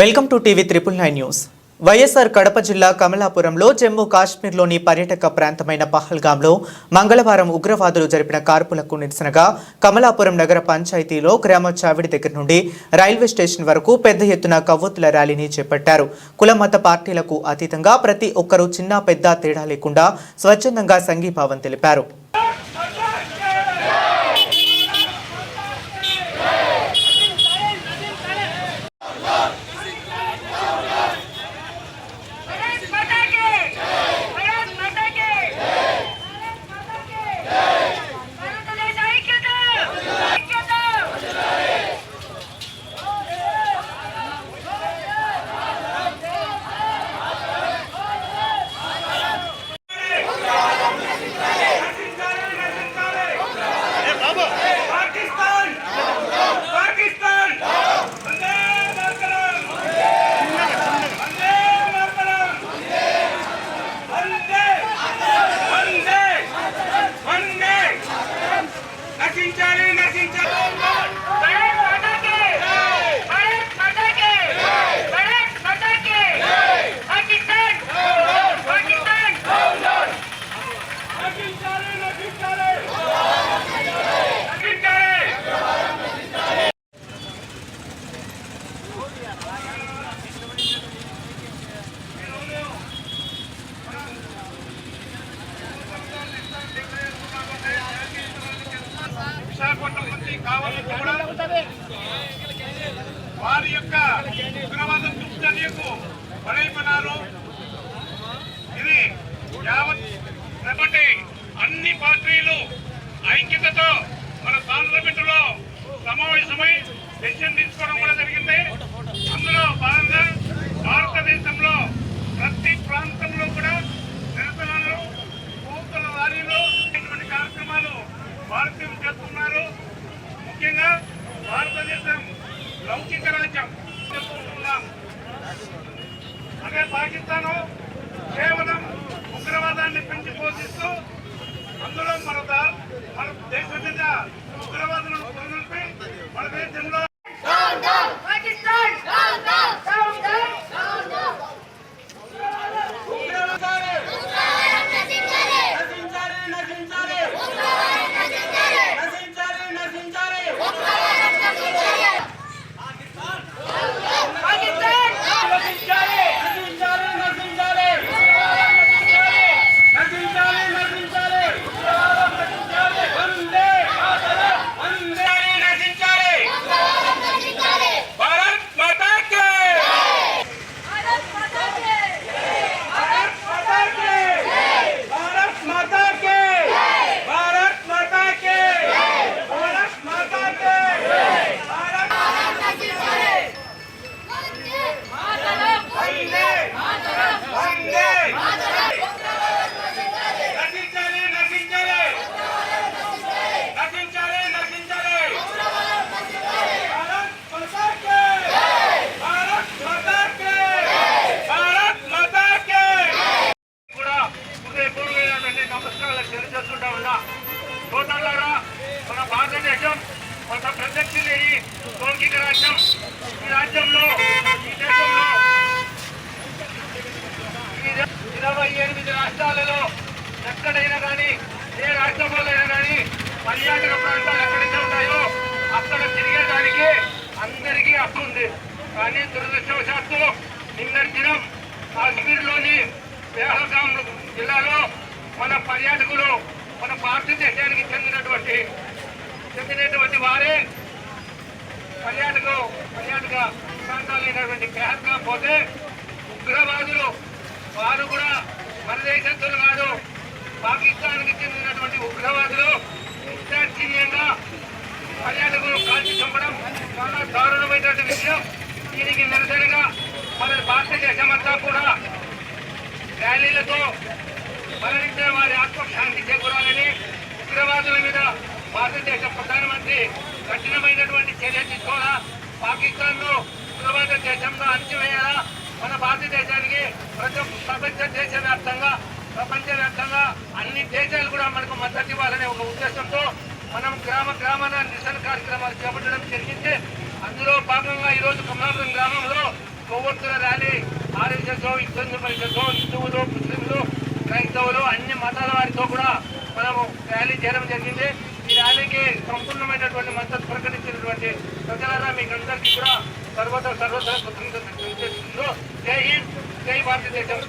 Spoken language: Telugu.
Welcome to TV triple nine news. YSR Kadapa జిల్లా కమలాపురంలో జమ్మూ కాశ్మీర్లోని పర్యాటక ప్రాంతమైన పహల్గాంలో మంగళవారం ఉగ్రవాదులు జరిపిన కార్పులకు నిరసనగా కమలాపురం నగర పంచాయతీలో గ్రామ చావిడి దగ్గర నుండి రైల్వే స్టేషన్ వరకు పెద్ద ఎత్తున కవ్వొత్తుల ర్యాలీని చేపట్టారు. కులమత పార్టీలకు అతీతంగా ప్రతి ఒక్కరూ చిన్న పెద్ద తేడా లేకుండా స్వచ్ఛందంగా సంఘీభావం తెలిపారు. বিচারে విశాఖపట్నం నుంచి కావాలి కూడా. వారి యొక్క ఉగ్రవాద దుశ్చర్యకు బలైపోయినారు 上げたの。భారతదేశం ఒక ప్రత్యక్ష లేని లౌకిక రాజ్యం. ఈ రాజ్యంలో ఈ దేశంలో ఇరవై ఎనిమిది రాష్ట్రాలలో ఎక్కడైనా కానీ ఏ రాష్ట్రంలో అయినా కానీ పర్యాటక ప్రాంతాలు ఎక్కడైతే ఉన్నాయో అక్కడ తిరిగేదానికి అందరికీ హక్కు ఉంది. కానీ దురదృష్టవశాత్తు నిన్నటి దినం కాశ్మీర్లోని పేహల్గాం జిల్లాలో మన పర్యాటకులు మన భారతదేశానికి చెందినటువంటి చెందినటువంటి వారే పర్యాటక పర్యాటక ప్రాంతాలైనటువంటి పేహల్గాం పోతే ఉగ్రవాదులు వారు కూడా మన దేశస్తులు కాదు పాకిస్తాన్కి చెందినటువంటి ఉగ్రవాదులు నిర్దాక్షిణ్యంగా పర్యాటకులు కాల్చి చంపడం చాలా దారుణమైనటువంటి విషయం. దీనికి నిరసనగా మన భారతదేశమంతా కూడా ర్యాలీలతో మరణించిన వారి ఆత్మశాంతి చేకూరాలని ఉగ్రవాదుల మీద భారతదేశ ప్రధానమంత్రి కఠినమైనటువంటి చర్య తీసుకోవాలా? పాకిస్తాన్ను ఉగ్రవాద దేశంలో అణచివేయాలా? మన భారతదేశానికి ప్రతి ఒక్క ప్రపంచ దేశవ్యాప్తంగా ప్రపంచవ్యాప్తంగా అన్ని దేశాలు కూడా మనకు మద్దతు ఇవ్వాలనే ఒక ఉద్దేశంతో మనం గ్రామ గ్రామాన నిరసన కార్యక్రమాలు చేపట్టడం జరిగింది. అందులో భాగంగా ఈరోజు కమలాపురం గ్రామంలో కొవ్వొత్తుల ర్యాలీ ఆర్ఎస్ఎస్ ఇబ్బంది పరిషత్తు హిందువులు ముస్లింలు క్రైస్తవులు అన్ని మతాల వారితో కూడా మనము ర్యాలీ చేయడం జరిగింది. ఈ సంపూర్ణమైనటువంటి మద్దతు ప్రకటించినటువంటి ప్రజలారా మీకు అందరికీ కూడా సర్వత సర్వత జై హింద్ జై భారతదేశం.